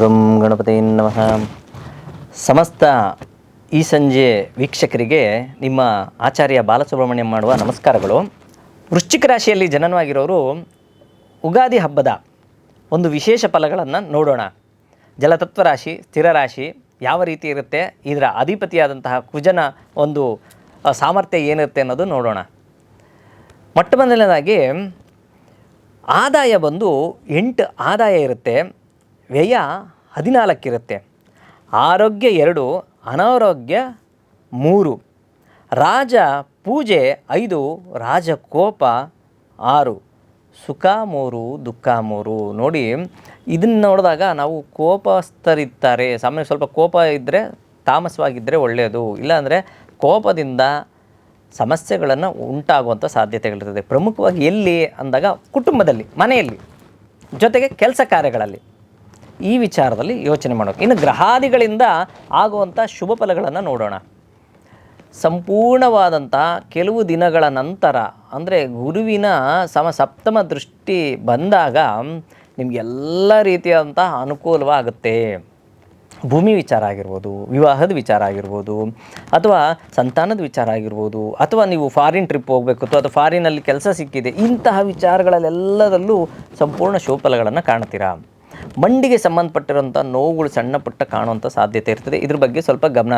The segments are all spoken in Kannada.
ಗಂ ಗಣಪತಿ ನಮಃ. ಸಮಸ್ತ ಈ ಸಂಜೆ ವೀಕ್ಷಕರಿಗೆ ನಿಮ್ಮ ಆಚಾರ್ಯ ಬಾಲಸುಬ್ರಹ್ಮಣ್ಯಂ ಮಾಡುವ ನಮಸ್ಕಾರಗಳು. ವೃಶ್ಚಿಕ ರಾಶಿಯಲ್ಲಿ ಜನನವಾಗಿರೋರು ಉಗಾದಿ ಹಬ್ಬದ ಒಂದು ವಿಶೇಷ ಫಲಗಳನ್ನು ನೋಡೋಣ. ಜಲತತ್ವ ರಾಶಿ, ಸ್ಥಿರ ರಾಶಿ ಯಾವ ರೀತಿ ಇರುತ್ತೆ, ಇದರ ಅಧಿಪತಿಯಾದಂತಹ ಕುಜನ ಒಂದು ಸಾಮರ್ಥ್ಯ ಏನಿರುತ್ತೆ ಅನ್ನೋದು ನೋಡೋಣ. ಮೊಟ್ಟ ಮೊದಲನೇದಾಗಿ ಆದಾಯ ಬಂದು ಎಂಟು ಆದಾಯ ಇರುತ್ತೆ. ವ್ಯಯ ಹದಿನಾಲ್ಕಿರುತ್ತೆ. ಆರೋಗ್ಯ ಎರಡು, ಅನಾರೋಗ್ಯ ಮೂರು. ರಾಜ ಪೂಜೆ ಐದು ರಾಜಕೋಪ ಆರು. ಸುಖ ಮೂರು, ದುಃಖ ಮೂರು. ನೋಡಿ, ಇದನ್ನು ನೋಡಿದಾಗ ನಾವು ಕೋಪಸ್ಥರಿರ್ತಾರೆ. ಸಾಮಾನ್ಯ ಸ್ವಲ್ಪ ಕೋಪ ಇದ್ದರೆ ತಾಮಸವಾಗಿದ್ದರೆ ಒಳ್ಳೆಯದು. ಇಲ್ಲಾಂದರೆ ಕೋಪದಿಂದ ಸಮಸ್ಯೆಗಳನ್ನು ಉಂಟಾಗುವಂಥ ಸಾಧ್ಯತೆಗಳಿರ್ತದೆ. ಪ್ರಮುಖವಾಗಿ ಎಲ್ಲಿ ಅಂದಾಗ ಕುಟುಂಬದಲ್ಲಿ, ಮನೆಯಲ್ಲಿ, ಜೊತೆಗೆ ಕೆಲಸ ಕಾರ್ಯಗಳಲ್ಲಿ. ಈ ವಿಚಾರದಲ್ಲಿ ಯೋಚನೆ ಮಾಡೋಕೆ. ಇನ್ನು ಗ್ರಹಾದಿಗಳಿಂದ ಆಗುವಂಥ ಶುಭ ಫಲಗಳನ್ನು ನೋಡೋಣ. ಸಂಪೂರ್ಣವಾದಂಥ ಕೆಲವು ದಿನಗಳ ನಂತರ, ಅಂದರೆ ಗುರುವಿನ ಸಮ, ಸಪ್ತಮ ದೃಷ್ಟಿ ಬಂದಾಗ ನಿಮಗೆಲ್ಲ ರೀತಿಯಾದಂಥ ಅನುಕೂಲವಾಗುತ್ತೆ ಭೂಮಿ ವಿಚಾರ ಆಗಿರ್ಬೋದು, ವಿವಾಹದ ವಿಚಾರ ಆಗಿರ್ಬೋದು, ಅಥವಾ ಸಂತಾನದ ವಿಚಾರ ಆಗಿರ್ಬೋದು, ಅಥವಾ ನೀವು ಫಾರಿನ್ ಟ್ರಿಪ್ ಹೋಗಬೇಕು, ಅಥವಾ ಫಾರಿನಲ್ಲಿ ಕೆಲಸ ಸಿಕ್ಕಿದೆ, ಇಂತಹ ವಿಚಾರಗಳಲ್ಲೆಲ್ಲದಲ್ಲೂ ಸಂಪೂರ್ಣ ಶೋಫಲಗಳನ್ನು ಕಾಣ್ತೀರಾ? ಮಂಡಿಗೆ ಸಂಬಂಧಪಟ್ಟಿರುವಂಥ ನೋವುಗಳು ಸಣ್ಣ ಪುಟ್ಟ ಕಾಣುವಂಥ ಸಾಧ್ಯತೆ ಇರ್ತದೆ. ಇದ್ರ ಬಗ್ಗೆ ಸ್ವಲ್ಪ ಗಮನ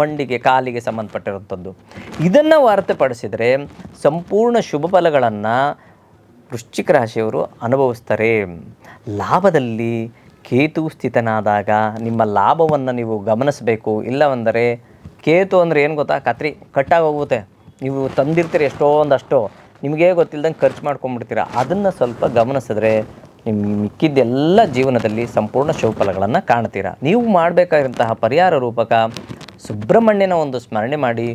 ಮಂಡಿಗೆ, ಕಾಲಿಗೆ ಸಂಬಂಧಪಟ್ಟಿರುವಂಥದ್ದು ಇದನ್ನು ಹೊರತುಪಡಿಸಿದರೆ ಸಂಪೂರ್ಣ ಶುಭ ಫಲಗಳನ್ನು ವೃಶ್ಚಿಕ ರಾಶಿಯವರು ಅನುಭವಿಸ್ತಾರೆ. ಲಾಭದಲ್ಲಿ ಕೇತು ಸ್ಥಿತನಾದಾಗ ನಿಮ್ಮ ಲಾಭವನ್ನು ನೀವು ಗಮನಿಸಬೇಕು. ಇಲ್ಲವೆಂದರೆ ಕೇತು ಅಂದರೆ ಏನು ಗೊತ್ತಾ? ಕತ್ರಿ ಕಟ್ಟಾಗಿ ಹೋಗುತ್ತೆ ನೀವು ತಂದಿರ್ತೀರಿ ಎಷ್ಟೋ ಒಂದಷ್ಟು. ನಿಮಗೇ ಗೊತ್ತಿಲ್ಲದಂಗೆ ಖರ್ಚು ಮಾಡ್ಕೊಂಡ್ಬಿಡ್ತೀರ ಅದನ್ನು ಸ್ವಲ್ಪ ಗಮನಿಸಿದ್ರೆ ನಿಮ್ಮ ಮಿಕ್ಕಿದ್ದೆಲ್ಲ ಜೀವನದಲ್ಲಿ ಸಂಪೂರ್ಣ ಶುಭಫಲಗಳನ್ನು ಕಾಣ್ತೀರಾ? ನೀವು ಮಾಡಬೇಕಾದಂತಹ ಪರಿಹಾರ ರೂಪಕ ಸುಬ್ರಹ್ಮಣ್ಯನ ಒಂದು ಸ್ಮರಣೆ ಮಾಡಿ,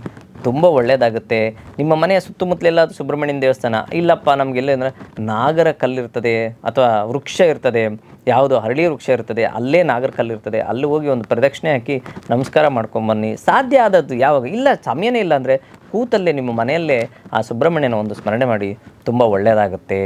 ತುಂಬ ಒಳ್ಳೆಯದಾಗುತ್ತೆ ನಿಮ್ಮ ಮನೆಯ ಸುತ್ತಮುತ್ತಲೆಲ್ಲ ಸುಬ್ರಹ್ಮಣ್ಯನ ದೇವಸ್ಥಾನ, ಇಲ್ಲಪ್ಪ ನಮಗೆಲ್ಲ ಅಂದರೆ ನಾಗರ ಕಲ್ಲಿರ್ತದೆ ಅಥವಾ ವೃಕ್ಷ ಇರ್ತದೆ, ಯಾವುದು ಹರಳಿ ವೃಕ್ಷ ಇರ್ತದೆ, ಅಲ್ಲೇ ನಾಗರ ಕಲ್ಲಿರ್ತದೆ ಅಲ್ಲಿ ಹೋಗಿ ಒಂದು ಪ್ರದಕ್ಷಿಣೆ ಹಾಕಿ ನಮಸ್ಕಾರ ಮಾಡ್ಕೊಂಬನ್ನಿ ಸಾಧ್ಯ ಆದದ್ದು ಯಾವಾಗ? ಇಲ್ಲ, ಸಮಯನೇ ಇಲ್ಲ ಅಂದರೆ ಕೂತಲ್ಲೇ ನಿಮ್ಮ ಮನೆಯಲ್ಲೇ ಆ ಸುಬ್ರಹ್ಮಣ್ಯನ ಒಂದು ಸ್ಮರಣೆ ಮಾಡಿ, ತುಂಬ ಒಳ್ಳೆಯದಾಗುತ್ತೆ